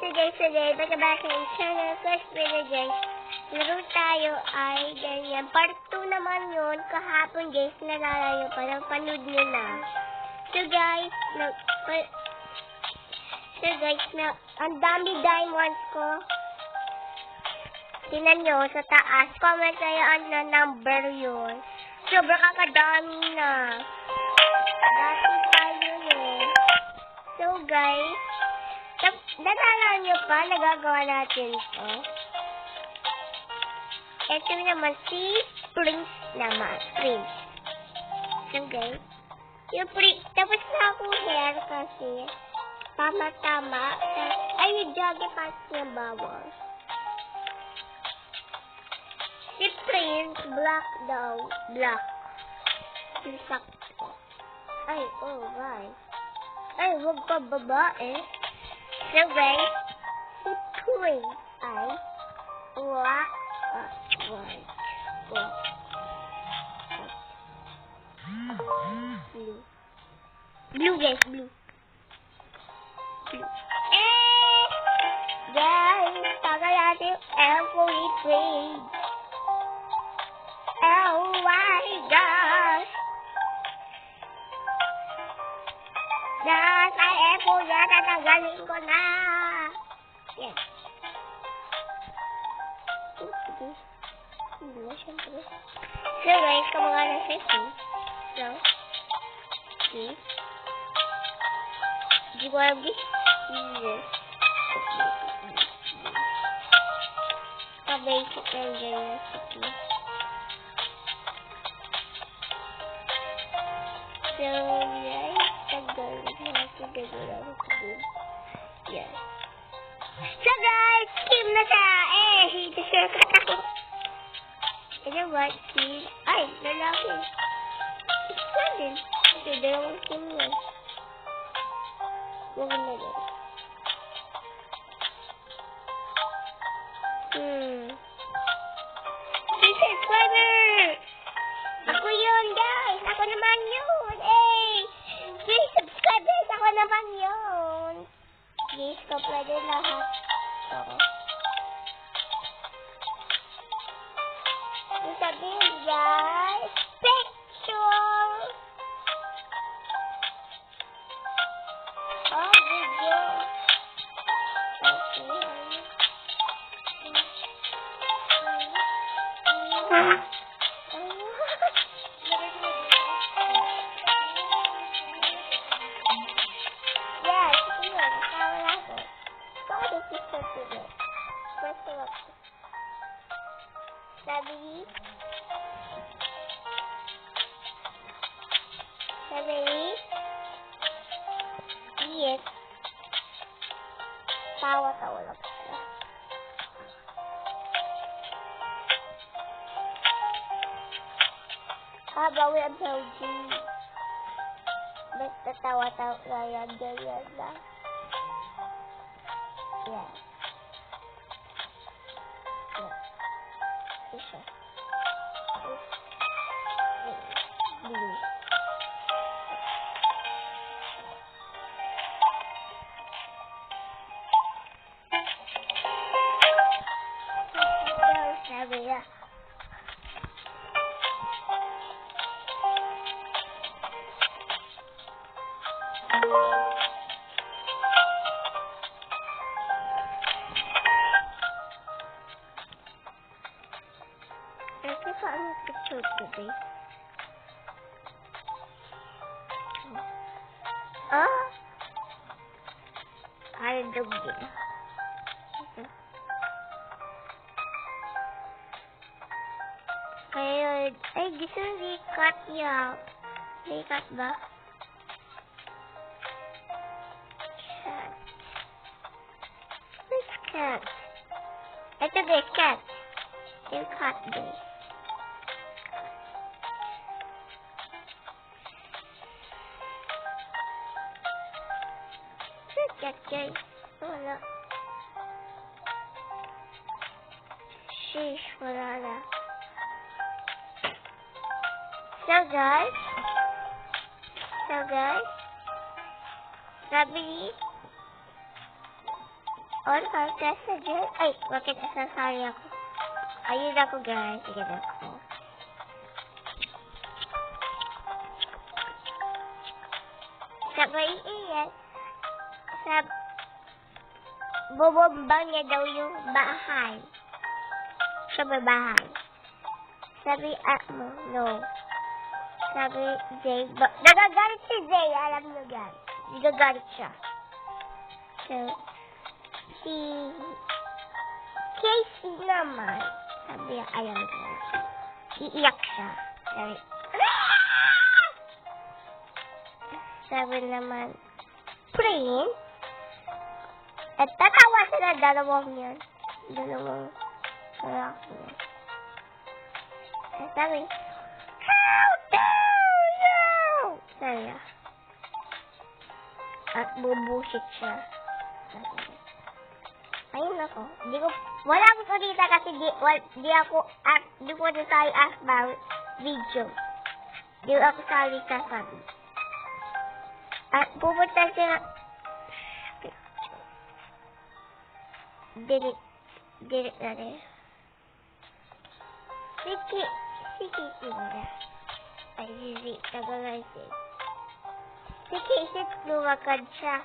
guys, guys, today, back in channel, first video guys. Laro tayo ay ganyan. Part 2 naman yun. Kahapon guys, nalala nyo pa. Napanood nyo na. So guys, na, so guys, na, ang dami diamonds ko. Tingnan nyo sa taas. Comment kayo ang na number yun. Sobra kakadami na. Dati pa yun. So guys, nalala nyo pa, nagagawa natin to. Ito naman si Prince naman. Prince. Guys, yung Prince, tapos na ako hair kasi tama-tama. Ay, yung jogging pants niya bawal. Si Prince, black daw. Black. Sakto. Ay, oh, guys. Ay, huwag pa babae. So, guys, si Prince ay black at white. Black. Blue. Blue, guys, blue. Blue. Eh! Guys, tagal natin yung every trade. Oh my gosh! Nasa epo na, tatanggalin ko na. Yan. Oh, sige. Hindi na, syempre. So guys, kamukha na siya, see? So, see? Hindi ko alam guys. Yes. Pa-basic lang ganyan, sige. So, guys, tagal na siguro ako din. Yes. So, guys, team na siya. Eh, hindi siya ako. You know what, team? Ay, lalaki. Isa din. Ito, dalawang team yan. Huwag na din. Hmm. This naman yun! Ko pwede lahat. Oo. Habawi ang Saudi. Basta tawa-tawa yan, ganyan lang. Yeah. Ayun. Ay, gusto mo i-cut niya. I-cut ba? Cat. Which cat? Ito guys, cat. Yung cat guys. Cat guys. Sheesh, wala na. So guys, so guys, On podcast sa dyan. Ay, bakit nasasali ako? Ayun ako guys. Sige ako. Sabay iyan. Sab bubombang niya daw yung bahay. Sa bahay. Sabi, ah, mo, no. Sabi, Jay, ba- nagagalit si Jay, alam nyo guys. Nagagalit siya. So, si Casey naman, sabi, ayaw ko. Iiyak siya. Sabi, "Ah!" sabi naman, Prince, at tatawa sila dalawang yun. Dalawang lalaki yun. At sabi, How dare you! Sabi niya. At bubusit siya. Ayun ako. Di ko, wala akong salita kasi di, wal, di ako, at, di ko na tayo ask about video. Di ako salita sabi. At pupunta sila, Delete. Delete na rin. Si Ki, si Kiki na. Ay, si Si, tagalansin. Si Kiki, lumakad siya.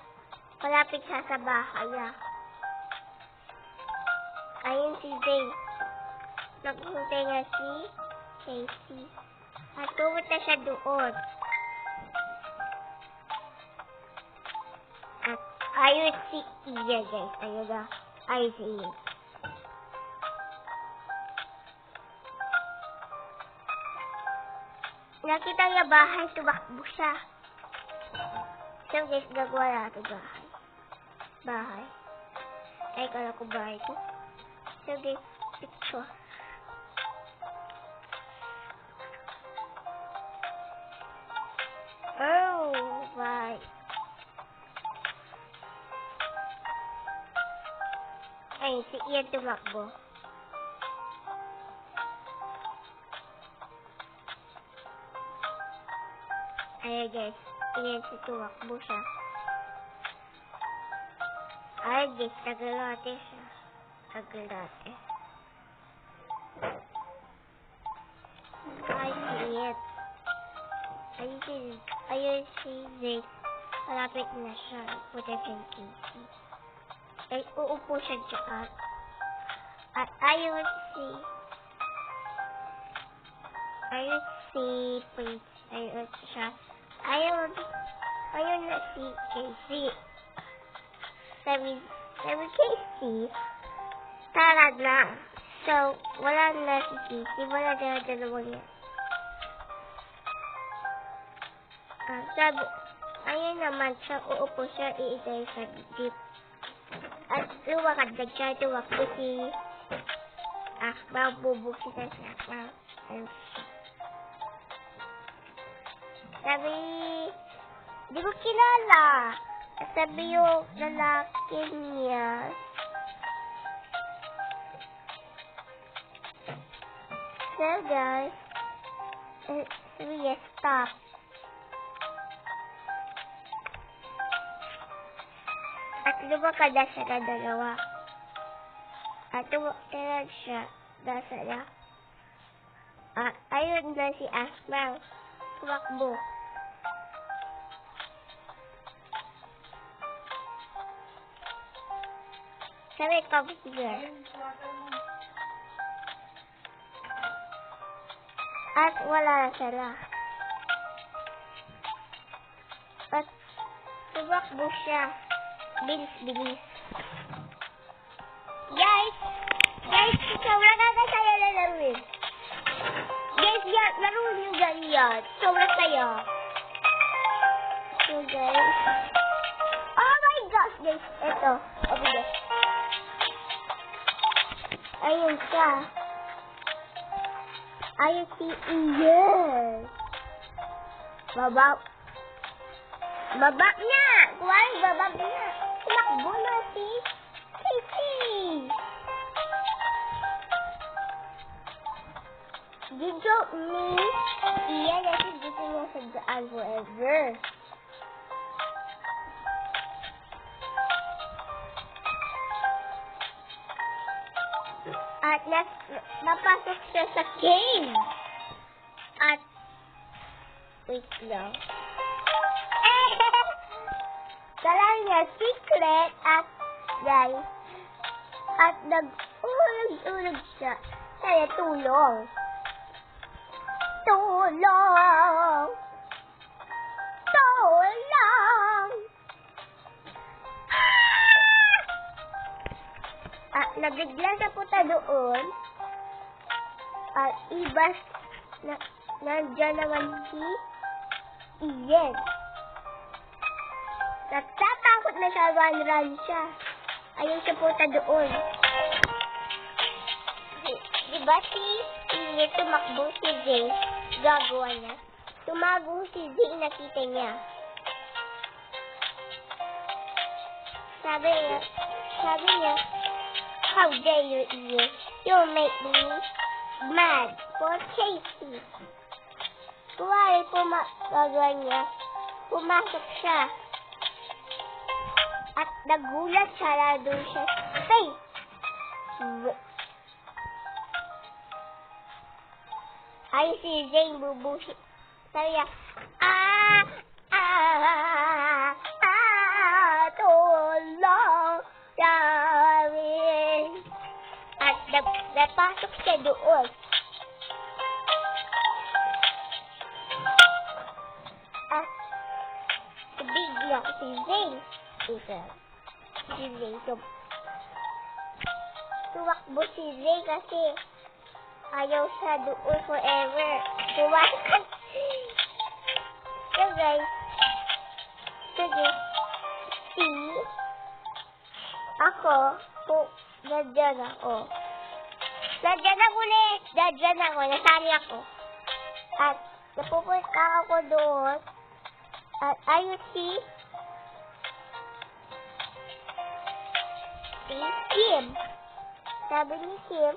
Malapit siya sa bahay niya. Ayun si Jay. Naghintay nga si Casey. At pumunta siya doon. At ayun si Iya, guys. Ayun na. Ayun si Iya. Nakita niya bahay, tumakbo siya. So guys, gagawa natin bahay. Bahay. Ay, kala ko bahay ko. So guys, picture. Oh, right. Ay, si Ian tumakbo. Ayan guys, Ian si tumakbo siya. Ay guys, tagal natin siya. Tagal natin. Ay, si Ian. Ayun si, ayun si Zake. Malapit na siya. Puta yung Casey. Ay, uupo siya dyan. At ayun si... Ayun si Prince. Ayun siya. Ayun... Ayun na si Casey. Sabi... Sabi Casey, tara na. So, wala na si Casey. Wala na dalawang yan. Ah, sabi... Ayun naman siya. Uupo siya. Iitay sa jeep. At lumakad na siya, tumakbo si Akbar, bubuksin na si Akbar. Ayun siya. Sabi, di ko kilala. Sabi yung lalaki niya. So guys, eh, sabi niya, stop. At lumakad na siya na dalawa. At tumakad siya na sila. At ayun na si Asmang. Tumakbo. Sabi, come here. At wala na sila. At tumakbo siya. Bilis, bilis. Guys! Guys, sobrang kakasaya na namin. Guys, yan, laro nyo ganyan. Sobrang saya. So, guys. Oh my gosh, guys. Ito. Okay, guys. Ayun siya. Ayun si Ian. Baba. Baba niya! Kuwari, baba niya. Tumakbo na si Casey. Dito ni Ian kasi gusto niya sa daan forever. Nas, napasok siya sa cave. At, wait lang. Kala niya secret at, guys, at nag-ulog-ulog siya. Kaya. Tulong! Tulong! Nabigla sa puta doon. At ibas na nandyan naman si Ian. Natatakot na siya, run-run siya. Ayun siya puta doon. Di, di ba si Ian tumakbo si Jay? Gagawa niya. Tumago si Jay, nakita niya. Sabi niya, sabi niya, How dare you, Ian? You make me mad for chasing. Kuwari puma, gagawa niya, pumasok siya. At nagulat siya, lalo siya, Hey! Ay, si Jane bubusi. Sabi niya, Ah! Ah! Ah! Napasok siya doon. At bigla si Zane. Isa. Si Zane. Tum tuwakbo si Zane kasi ayaw siya doon forever. Tuwakan. so guys. Sige. Si ako po Dadyan ako. Dadyan ako ulit. Dadyan ako. Nasali ako. At napupunta ako doon. At ayun si si Kim. Sabi ni Kim,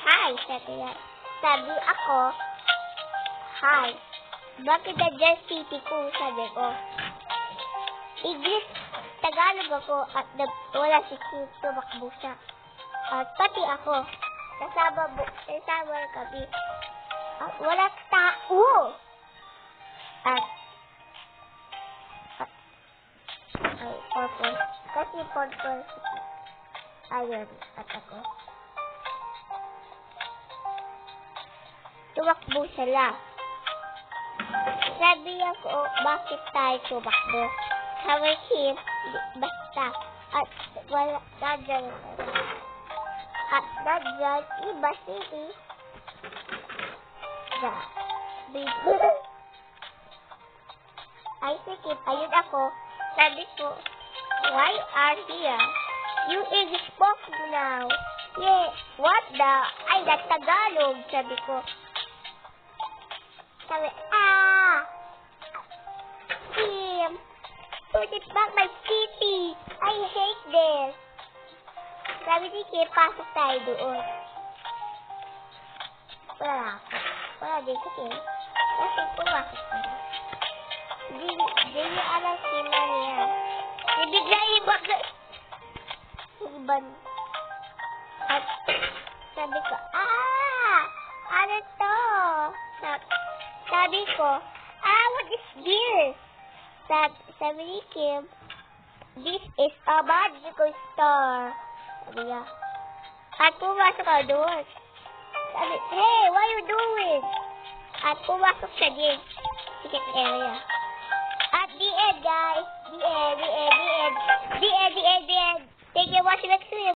Hi, sabi niya. Sabi ako, Hi. Bakit dadyan city ko? Sabi ko. English Tagalog ako at wala si Kim, tumakbo siya. At pati ako, kasama, kasama kami. At wala tao. At, at ay, purple. Kasi purple. Ayun, at ako. Tumakbo sila. Sabi ako, bakit tayo tumakbo? Sabi Kim, basta. At wala, dadyan. At dadyan, iba city. Da. Baby. Ay, sige, ayun ako. Sabi ko, why are here? You is spoken now. Yeah, what the? Ay, that's Tagalog, sabi ko. Sabi, Kim, pasok tayo doon. Wala ako. Wala din si Kim. Kasi pumasok tayo. Di, di niya alam si Maria. Di bigla iba. Iban. At sabi ko, ah! Ano to? Sabi ko, ah, what is this? Sabi, sabi ni Kim, this is a magical star. Kuya. At pumasok ako doon. Sabi, hey, what are you doing? At pumasok to the Ticket area. At the end, guys. The end, the end, the end. The end, the end, the end. Thank you for watching the video.